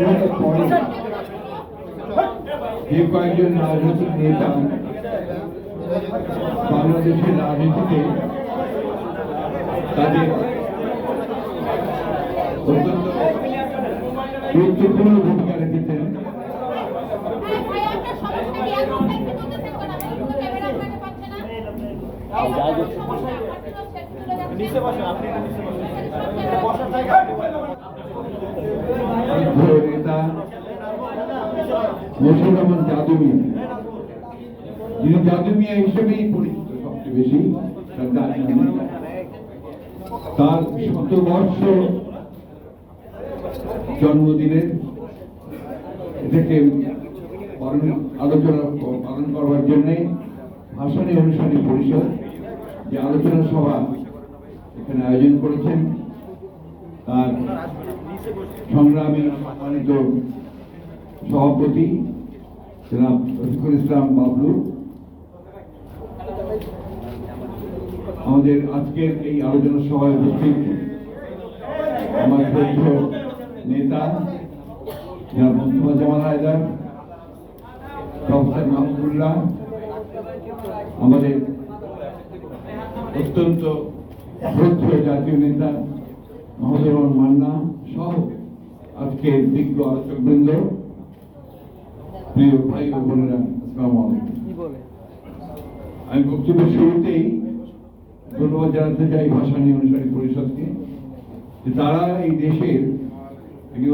স্বাধীনতার পরে যে কয়েকজন রাজনৈতিক নেতা বাংলাদেশের রাজনীতিতে তাদের অত্যন্ত গুরুত্বপূর্ণ ভূমিকা রেখেছেন। নিচে বসেন আপনি নিচে বসেন। বৃদ্ধ নেতা মশিউর রহমান জাদু মিয়া যিনি জাদু মিয়া হিসেবেই পরিচিত সবচেয়ে বেশি। তার শতবর্ষ জন্মদিনের থেকে পালন- আলোচনা পালন করবার জন্যে ভাষণী অনুষ্ঠানী পরিষদ, যে আলোচনা সভা এখানে আয়োজন করেছেন, তার সংগ্রামী সম্মানিত সভাপতি জনাব রফিকুল ইসলাম বাবলু। আমাদের আজকের এই আলোচনা সভায় উপস্থিত আমার শ্রদ্ধ নেতা, জনাব মোহাম্মদ জামাল হায়দার, প্রফেসর মাহমুদুল্লাহ, আমাদের অত্যন্ত শ্রদ্ধ জাতীয় নেতা মহোদয় মান্না সহ আজকের বিজ্ঞ আলোচকবৃন্দ। প্রিয় ভাই ও বোনেরা আসসালামু আলাইকুম। আমি বক্তব্য শুরুতেই ধন্যবাদ জানাতে চাই ভাষা নিয়ে অনুসারী পরিষদকে যে তারা এই দেশের একটি